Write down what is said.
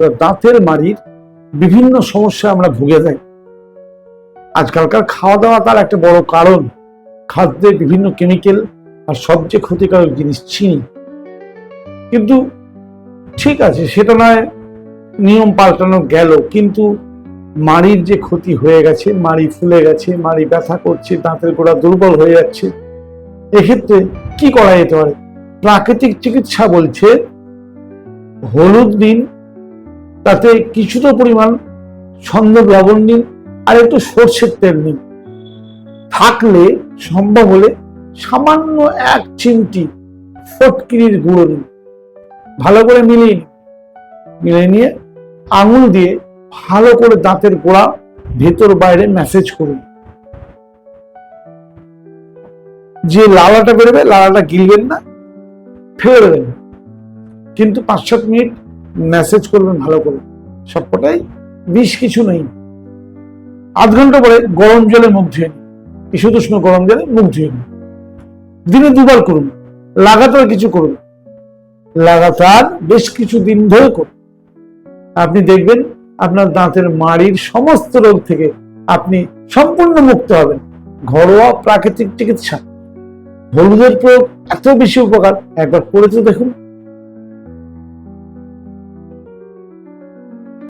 দাঁতের মাড়ির বিভিন্ন সমস্যা আমরা ভুগে যাই। আজকালকার খাওয়া দাওয়া তার একটা বড় কারণ। খাদ্যে বিভিন্ন কেমিক্যাল আর সবচেয়ে ক্ষতিকারক জিনিস চিনি। কিন্তু ঠিক আছে, সেটা নয়, নিয়ম পাল্টানো গেল। কিন্তু মাড়ির যে ক্ষতি হয়ে গেছে, মাড়ি ফুলে গেছে, মাড়ি ব্যথা করছে, দাঁতের গোড়া দুর্বল হয়ে যাচ্ছে, এক্ষেত্রে কি করা যেতে পারে? প্রাকৃতিক চিকিৎসা বলছে, হলুদ দিন তাতে কিছুটা পরিমাণ ছন্দ লবণ নিন আর একটু সর্ষের তেল নিন। থাকলে সম্ভব হলে সামান্য এক চিমটি ফটকিরির গুঁড়ো নিন। ভালো করে মিলিয়ে মিলিয়ে নিয়ে আঙুল দিয়ে ভালো করে দাঁতের গোড়া ভেতর বাইরে ম্যাসেজ করুন। যে লালাটা বেরোবে, লালাটা গিলবেন না, ফেলে দেবেন। কিন্তু পাঁচ সাত মিনিট ম্যাসেজ করবেন, ভালো করে সবকটাই বিষ কিছু নেই। আধ ঘণ্টা পরে গরম জলে মুখ ধুয়ে নিন। গরম জলে মুখ ধুয়ে নিন। দিনে দুবার করুন, লাগাতার কিছু করুন। লাগাতার বেশ কিছু দিন ধরে করুন। আপনি দেখবেন আপনার দাঁতের মাড়ির সমস্ত রোগ থেকে আপনি সম্পূর্ণ মুক্ত হবেন। ঘরোয়া প্রাকৃতিক চিকিৎসা। হলুদের প্রয়োগ এত বেশি উপকার। একবার করে তো দেখুন।